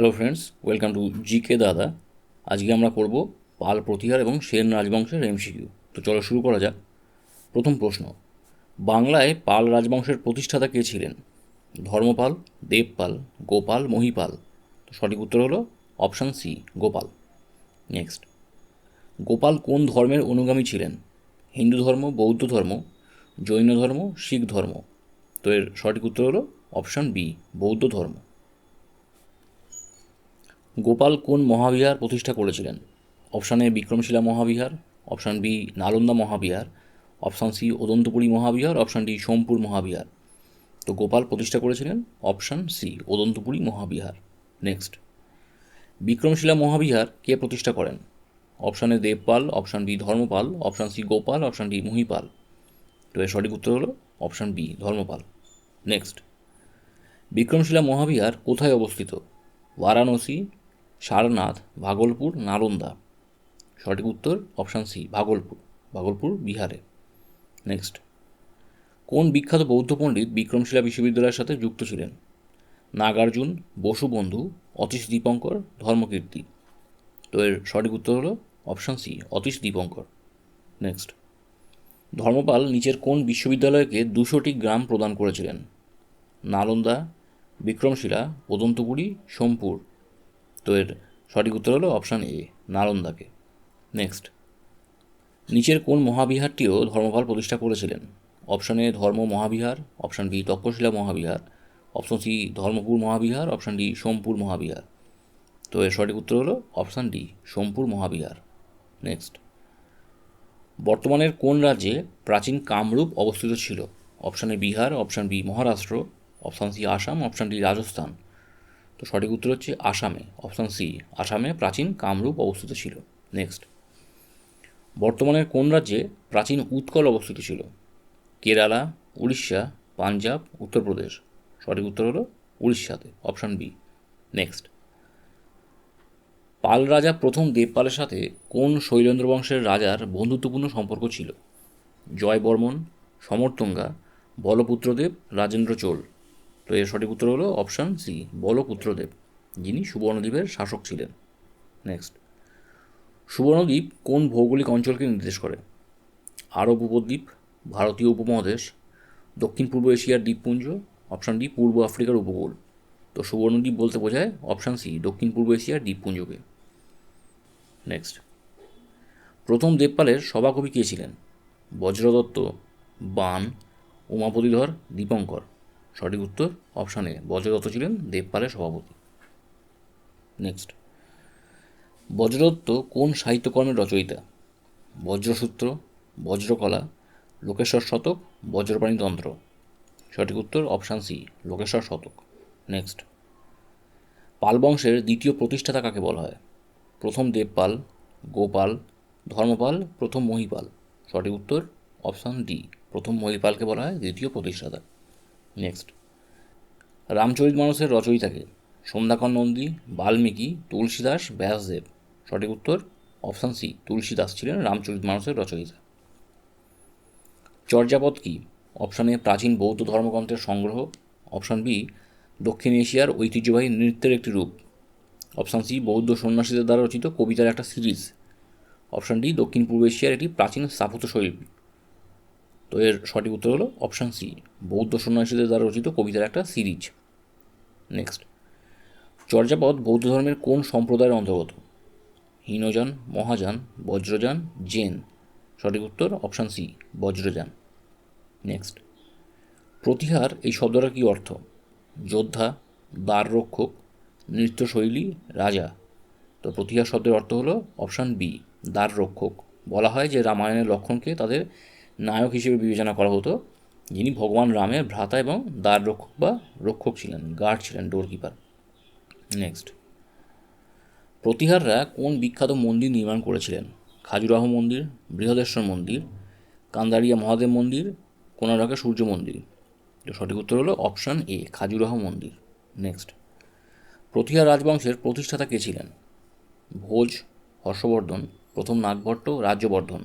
Hello friends welcome to G K আজকে আমরা করব পাল প্রতিহার এবং সেন রাজবংশের এমসিকিউ তো চলো শুরু করা যাক। প্রথম প্রশ্ন, বাংলায় পাল রাজবংশের প্রতিষ্ঠাতা কে ছিলেন? ধর্মপাল, দেবপাল, গোপাল, মহিপাল। তো সঠিক উত্তর হলো option C Gopala. Next Gopala কোন ধর্মের অনুগামী ছিলেন? হিন্দু ধর্ম, বৌদ্ধ ধর্ম, জৈন ধর্ম, শিখ ধর্ম। তো এর সঠিক উত্তর হলো অপশান বি বৌদ্ধ ধর্ম। গোপাল কোন মহাবিহার প্রতিষ্ঠা করেছিলেন? Option A Vikramshila Mahavihara, option B Nalanda Mahavihara, option C Odantapuri Mahavihara, option D Somapura Mahavihara. তো গোপাল প্রতিষ্ঠা করেছিলেন? Option C Odantapuri Mahavihara. Next. Vikramshila Mahavihara কে প্রতিষ্ঠা করেন? Option A Devapala, option B Dharmapala, option C Gopala, option D Mahipala. তো এর সঠিক উত্তর হলো option B Dharmapala. Next. Vikramashila Mahavihara কোথায় অবস্থিত? বারাণসী সারনাথ, ভাগলপুর, নালন্দা। সঠিক উত্তর অপশান সি ভাগলপুর। ভাগলপুর, বিহারে। নেক্সট কোন বিখ্যাত বৌদ্ধ পণ্ডিত বিক্রমশিলা বিশ্ববিদ্যালয়ের সাথে যুক্ত ছিলেন? নাগার্জুন, বসুবন্ধু, অতীশ দীপঙ্কর, ধর্মকীর্তি। তো এর সঠিক উত্তর হলো option C Atisha Dipankara. Next Dharmapala নিচের কোন বিশ্ববিদ্যালয়কে দুশোটি গ্রাম প্রদান করেছিলেন? নালন্দা, বিক্রমশিলা পদন্তপুরী সোমপুর। তো এর সঠিক উত্তর হলো অপশান এ নালন্দাকে। নেক্সট নিচের কোন মহাবিহারটিও ধর্মপাল প্রতিষ্ঠা করেছিলেন? Option A Dharma Mahavihara option B Taxila Mahavihara option C Dharmapur Mahavihara option D Somapura Mahavihara. তো এর সঠিক উত্তর হলো option D Somapura Mahavihara. Next বর্তমানের কোন রাজ্যে প্রাচীন কামরূপ অবস্থিত ছিল? Option A Bihar option B Maharashtra option C Assam option D Rajasthan. তো সঠিক উত্তর হচ্ছে আসামে অপশান সি আসামে প্রাচীন কামরূপ অবস্থিত ছিল। নেক্সট বর্তমানের কোন রাজ্যে প্রাচীন উৎকল অবস্থিত ছিল? কেরালা, উড়িষ্যা, পাঞ্জাব, উত্তরপ্রদেশ। সঠিক উত্তর হলো উড়িষ্যাতে অপশান বি নেক্সট পাল রাজা প্রথম দেবপালের সাথে কোন শৈলেন্দ্র বংশের রাজার বন্ধুত্বপূর্ণ সম্পর্ক ছিল? জয় বর্মন সমর্তঙ্গা, বলপুত্রদেব, রাজেন্দ্র চোল। তো এর সঠিক উত্তর হলো অপশান সি বলপুত্রদেব যিনি সুবর্ণদ্বীপের শাসক ছিলেন। নেক্সট সুবর্ণদ্বীপ কোন ভৌগোলিক অঞ্চলকে নির্দেশ করে? আরব উপদ্বীপ, ভারতীয় উপমহাদেশ, দক্ষিণ পূর্ব এশিয়ার দ্বীপপুঞ্জ, অপশান ডি, পূর্ব আফ্রিকার উপকূল। তো সুবর্ণদ্বীপ বলতে বোঝায় অপশান সি, দক্ষিণ পূর্ব এশিয়ার দ্বীপপুঞ্জকে। নেক্সট প্রথম দেবপালের সভাকবি কে ছিলেন? বজ্রদত্ত, বান উমাপতিধর দীপঙ্কর। সঠিক উত্তর অপশান এ, বজ্রদত্ত ছিলেন দেবপালের সভাপতি। নেক্সট বজ্রদত্ত কোন সাহিত্যকর্মের রচয়িতা? বজ্রসূত্র, বজ্রকলা, লোকেশ্বর শতক বজ্রপাণী তন্ত্র। সঠিক উত্তর অপশান সি, লোকেশ্বর শতক। নেক্সট পাল বংশের দ্বিতীয় প্রতিষ্ঠাতা কাকে বলা হয়? প্রথম দেবপাল, গোপাল, ধর্মপাল, প্রথম মহিপাল। সঠিক উত্তর অপশান ডি, প্রথম মহিপালকে বলা হয় দ্বিতীয় প্রতিষ্ঠাতা। নেক্সট রামচরিত মানসের রচয়িতাকে সন্ধ্যাকর নন্দী, বাল্মীকি, তুলসীদাস, ব্যাসদেব। সঠিক উত্তর? অপশান সি তুলসীদাস ছিলেন রামচরিত মানুষের রচয়িতা। চর্যাপদ কি? অপশান এ প্রাচীন বৌদ্ধ ধর্মগ্রন্থের সংগ্রহ। অপশান বি দক্ষিণ এশিয়ার ঐতিহ্যবাহী নৃত্যের একটি রূপ। অপশান সি বৌদ্ধ সন্ন্যাসীদের দ্বারা রচিত কবিতার একটা সিরিজ। অপশান ডি দক্ষিণ পূর্ব এশিয়ার একটি প্রাচীন স্থাপত্য শৈলী তো এর সঠিক উত্তর হলো অপশান সি বৌদ্ধ সন্ন্যাসীদের দ্বারা রচিত কবিতার একটা সিরিজ নেক্সট চর্যাপদ বৌদ্ধ ধর্মের কোন সম্প্রদায়ের অন্তর্গত? হীনযান, মহাযান, বজ্রযান, জেন। সঠিক উত্তর option C Vajrayana. Next Pratihara এই শব্দটার কী অর্থ? যোদ্ধা দ্বার রক্ষক নৃত্যশৈলী, রাজা। তো প্রতিহার শব্দের অর্থ হলো অপশান বি দ্বার রক্ষক বলা হয় যে রামায়ণের লক্ষণকে তাদের নায়ক হিসেবে বিবেচনা করা হতো। যিনি ভগবান রামের ভ্রাতা এবং দ্বার রক্ষক বা রক্ষক ছিলেন, গার্ড ছিলেন, ডোরকিপার। নেক্সট প্রতিহাররা কোন বিখ্যাত মন্দির নির্মাণ করেছিলেন? খাজুরাহ মন্দির, বৃহদেশ্বর মন্দির, কান্দারিয়া মহাদেব মন্দির কোনারকের সূর্য মন্দির। তো সঠিক উত্তর হলো অপশান এ খাজুরাহ মন্দির। নেক্সট প্রতিহার রাজবংশের প্রতিষ্ঠাতা কে ছিলেন? ভোজ, হর্ষবর্ধন, প্রথম নাগভট্ট, রাজ্যবর্ধন।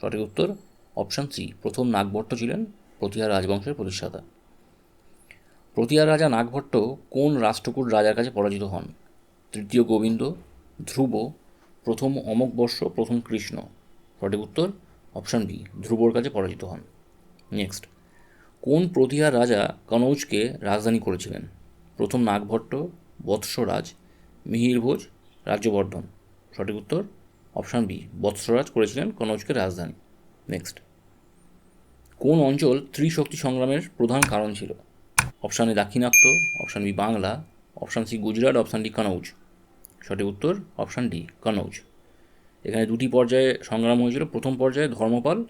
সঠিক উত্তর অপশান সি, প্রথম নাগভট্ট ছিলেন প্রতিহার রাজবংশের প্রতিষ্ঠাতা। প্রতিহার রাজা নাগভট্ট কোন রাষ্ট্রকূট রাজার কাছে পরাজিত হন? তৃতীয় গোবিন্দ, ধ্রুব, প্রথম অমক বর্ষ, প্রথম কৃষ্ণ। সঠিক উত্তর অপশান বি, ধ্রুবর কাছে পরাজিত হন। নেক্সট, কোন প্রতিহার রাজা কনৌজকে রাজধানী করেছিলেন? প্রথম নাগভট্ট, বৎসরাজ মিহিরভোজ রাজ্যবর্ধন। সঠিক উত্তর অপশান বি, বৎসরাজ করেছিলেন কনৌজকে রাজধানী। নেক্সট কোন অঞ্চল ত্রিশক্তি সংগ্রামের প্রধান কারণ ছিল? Option A Dakshinatya, option B Bangla, option C Gujarat, option D Kannauj. সঠিক উত্তর, অপশান ডি কনৌজ। এখানে দুটি পর্যায়ে সংগ্রাম হয়েছিল। প্রথম পর্যায়ে ধর্মপাল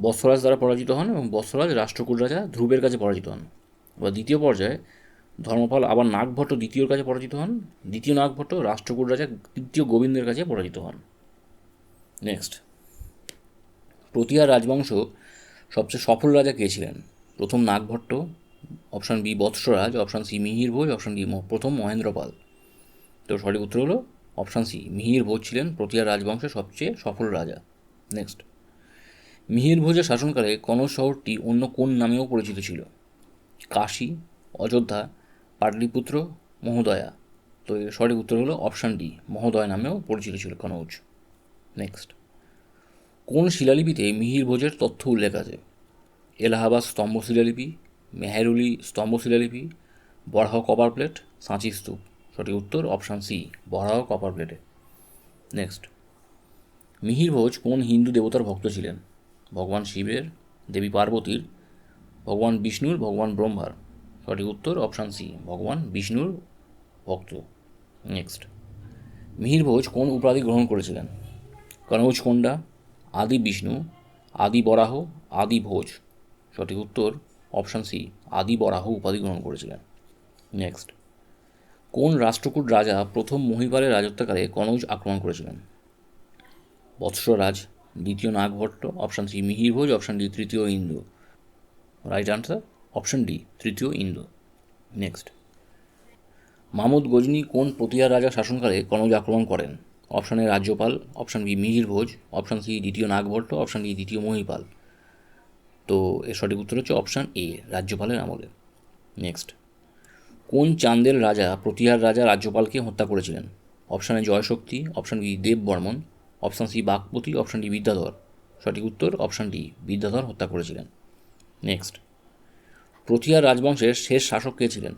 বৎসরাজ দ্বারা পরাজিত হন এবং বৎসরাজ রাষ্ট্রকূট রাজা ধ্রুবের কাছে পরাজিত হন। এবার দ্বিতীয় পর্যায়ে ধর্মপাল আবার নাগভট্ট দ্বিতীয়র কাছে পরাজিত হন। দ্বিতীয় নাগভট্ট রাষ্ট্রকূট রাজা তৃতীয় গোবিন্দের কাছে পরাজিত হন। নেক্সট। প্রতিহার রাজবংশ সবচেয়ে সফল রাজা কে ছিলেন? প্রথম Nagabhata option B Vatsaraja option C Mihira Bhoja option D প্রথম মহেন্দ্রপাল তো সঠিক উত্তর হলো অপশান সি মিহির ভোজ ছিলেন প্রতিহার রাজবংশের সবচেয়ে সফল রাজা। নেক্সট মিহির ভোজের শাসনকালে কনৌজ শহরটি অন্য কোন নামেও পরিচিত ছিল? কাশী, অযোধ্যা, পাটলিপুত্র, মহোদয়া। তো এর সঠিক উত্তর হলো অপশান ডি মহোদয় নামেও পরিচিত ছিল কনৌজ নেক্সট কোন শিলালিপিতে মিহির ভোজের তথ্য উল্লেখ আছে? এলাহাবাদ স্তম্ভ শিলালিপি, মেহেরুলি স্তম্ভ শিলালিপি, বরাহ কপার প্লেট, সাঁচি স্তূপ। সঠিক উত্তর অপশান সি, বরাহ কপার প্লেটে। নেক্সট। মিহির ভোজ কোন হিন্দু দেবতার ভক্ত ছিলেন? ভগবান শিবের, দেবী পার্বতীর, ভগবান বিষ্ণুর, ভগবান ব্রহ্মার। সঠিক উত্তর অপশান সি, ভগবান বিষ্ণুর ভক্ত। নেক্সট। মিহির ভোজ কোন উপাধি গ্রহণ করেছিলেন? কনৌজ কোন্ডা আদি বিষ্ণু, আদি বরাহ, আদি ভোজ। সঠিক উত্তর অপশান সি আদি বরাহ উপাধি গ্রহণ করেছিলেন। নেক্সট কোন রাষ্ট্রকূট রাজা প্রথম মহিপালের রাজত্বকালে কনৌজ আক্রমণ করেছিলেন? বৎসরাজ, দ্বিতীয় নাগভট্ট অপশান সি মিহির ভোজ অপশান ডি তৃতীয় Indu. Right answer option D তৃতীয় ইন্দু। নেক্সট মাহমুদ গজনী কোন প্রতিহার রাজা শাসনকালে কনৌজ আক্রমণ করেন? অপশান এ রাজ্যপাল, অপশান বি মিহির ভোজ, অপশান সি দ্বিতীয় নাগভট্ট, অপশান ডি দ্বিতীয় মহিপাল। তো এর সঠিক উত্তর হচ্ছে অপশান এ, রাজ্যপালের আমলে। নেক্সট কোন চান্দের রাজা, প্রতিহার রাজা রাজ্যপালকে হত্যা করেছিলেন? Option A Jayashakti, option B Dev Barman option C Bagpati option D Vidyadhar. সঠিক উত্তর অপশান ডি, বিদ্যাধর হত্যা করেছিলেন। নেক্সট প্রতিহার রাজবংশের শেষ শাসক কে ছিলেন?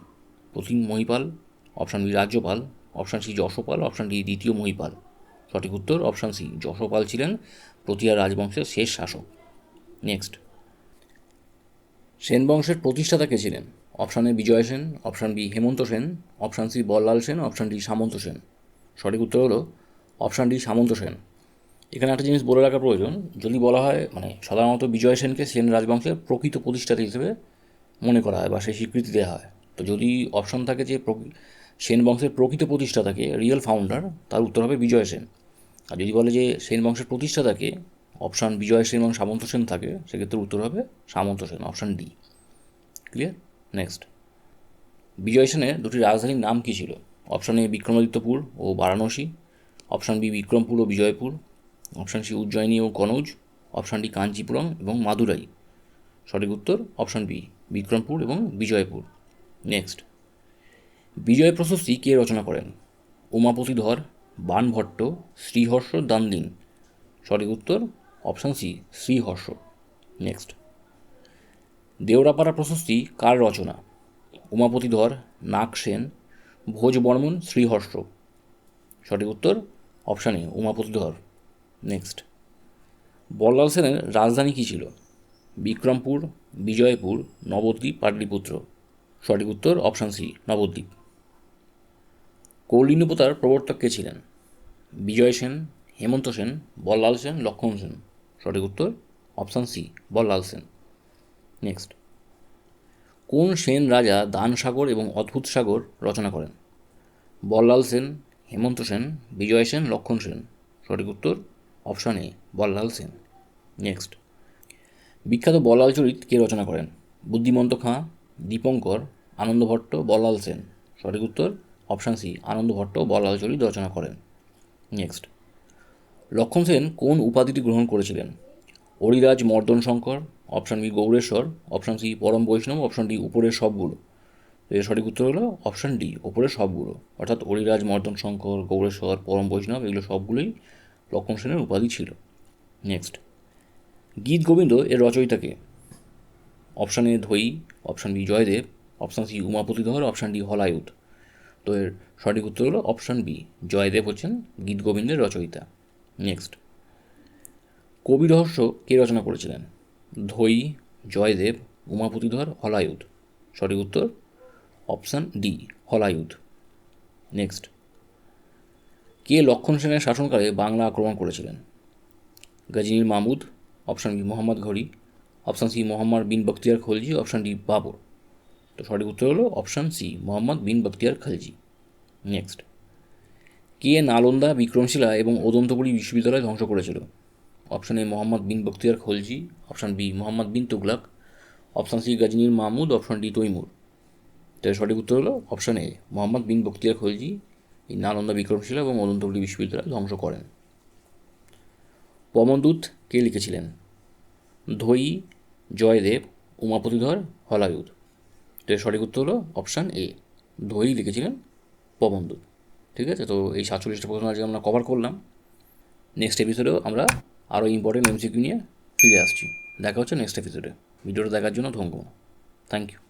প্রথম Mahipala, option B Rajyapala, option C Yashopala, option D দ্বিতীয় মহিপাল। সঠিক উত্তর অপশান সি, যশোপাল ছিলেন প্রতিহার রাজবংশের শেষ শাসক। নেক্সট সেন বংশের প্রতিষ্ঠাতা কে ছিলেন? Option A, Vijay Sen, option B, Hemanta Sen, option C, Ballal Sen, option D, Samanta Sen. সঠিক উত্তর হলো অপশান ডি, সামন্ত সেন। এখানে একটা জিনিস বলে রাখা প্রয়োজন, যদি বলা হয় মানে সাধারণত বিজয় সেনকে সেন রাজবংশের প্রকৃত প্রতিষ্ঠাতা হিসেবে মনে করা হয় বা সেই স্বীকৃতি দেওয়া হয়। তো যদি অপশন থাকে যে সেন বংশের প্রকৃত প্রতিষ্ঠাতাকে রিয়েল ফাউন্ডার, তার উত্তর হবে বিজয় সেন। আর যদি বলে যে সেন বংশের প্রতিষ্ঠাতাকে অপশান বিজয় সেন এবং সামন্ত সেন থাকে, সেক্ষেত্রে উত্তর হবে Samanta Sen, option D. Clear next Vijay সেনের দুটি রাজধানীর নাম কী ছিল? অপশান এ বিক্রমাদিত্যপুর ও বারাণসী, অপশান বি বিক্রমপুর ও বিজয়পুর, অপশান সি উজ্জয়িনী ও কনৌজ, অপশান ডি কাঞ্চিপুরম এবং মাদুরাই। সঠিক উত্তর অপশান বি, বিক্রমপুর এবং বিজয়পুর। নেক্সট বিজয় প্রশস্তি কে রচনা করেন? উমাপতি ধর বানভট্ট, শ্রীহর্ষ দানদিন সঠিক উত্তর option C Sriharsha. Next Deopara প্রশস্তি কার রচনা? উমাপতি ধর, নাগ সেন, ভোজ বর্মন, শ্রীহর্ষ। সঠিক উত্তর অপশান এ উমাপতি ধর। নেক্সট বল্লাল সেনের রাজধানী কী ছিল? বিক্রমপুর, বিজয়পুর, নবদ্বীপ, পাটলিপুত্র। সঠিক উত্তর অপশান সি নবদ্বীপ। কৌলিন্যপতার প্রবর্তক কে ছিলেন? বিজয় সেন, হেমন্ত সেন, বল্লাল সেন, লক্ষণ সেন। সঠিক উত্তর, option C, Ballal Sen. Next. কোন সেন রাজা দান সাগর এবং অদ্ভুত সাগর রচনা করেন? বল্লাল সেন, হেমন্ত সেন, বিজয় সেন, লক্ষণ সেন। সঠিক উত্তর, option A, Ballal Sen. Next. বিখ্যাত বল্লাল চরিত কে রচনা করেন? বুদ্ধিমন্ত খাঁ, দীপঙ্কর, আনন্দ ভট্ট, বল্লাল সেন। সঠিক উত্তর অপশান সি, আনন্দ ভট্ট, বল্লাল চরিত রচনা করেন। নেক্সট। লক্ষণ সেন কোন উপাধিটি গ্রহণ করেছিলেন? Ariraj, Mardan Shankar, option B Gaureshwar option C, Param Vaishnav, option D, উপরের সবগুলো এর সঠিক উত্তর হলো অপশান ডি ওপরের সবগুলো অর্থাৎ অরিরাজ, মর্দন শঙ্কর গৌরেশ্বর পরম বৈষ্ণব এগুলো সবগুলোই লক্ষণ সেনের উপাধি ছিল। নেক্সট। গীত গোবিন্দ এর রচয়িতাকে option A Dhoyi option B Jayadev, option C Umapatidhar option D Halayudh. তো এর সঠিক উত্তর হলো অপশান বি জয়দেব হচ্ছেন গীত গোবিন্দের রচয়িতা। নেক্সট কবি রহস্য কে রচনা করেছিলেন? ধৈ জয়দেব, উমাপতিধর হলায়ুদ সঠিক উত্তর অপশান ডি হলায়ুদ নেক্সট কে লক্ষণ সেনের শাসনকালে বাংলা আক্রমণ করেছিলেন? গজনীর মাহমুদ অপশান বি মোহাম্মদ ঘড়ি option C Mohammad bin Bakhtiyar Khalji option D Babur. তো সঠিক উত্তর হলো option C, Mohammad bin Bakhtiyar Khalji. Next কে নালন্দা বিক্রমশিলা এবং ওদন্তপুরী বিশ্ববিদ্যালয় ধ্বংস করেছিল? Option A, Mohammad bin Bakhtiyar Khalji. Option B, Mohammad bin Tughlaq option C, গজনীর Mahmud. Option D, Taimur. তো সঠিক উত্তর হলো অপশান এ, মোহাম্মদ বিন বখতিয়ার খলজি। এই নালন্দা বিক্রমশিলা এবং ওদন্তপুরী বিশ্ববিদ্যালয় ধ্বংস করেন। পবনদূত কে লিখেছিলেন? ধৈ জয়দেব উমাপতিধর হলায়ুদ তো সঠিক উত্তর হলো অপশান এ দই লিখেছিলেন পবনদূত ঠিক আছে? তো এই সাতচল্লিশটা প্রশ্ন আজকে আমরা কভার করলাম। নেক্সট এপিসোডেও আমরা আরও ইম্পর্টেন্ট এমসিকিউ নিয়ে ফিরে আসছি। দেখা হচ্ছে নেক্সট এপিসোডে ভিডিওটা দেখার জন্য ধন্যবাদ। Thank you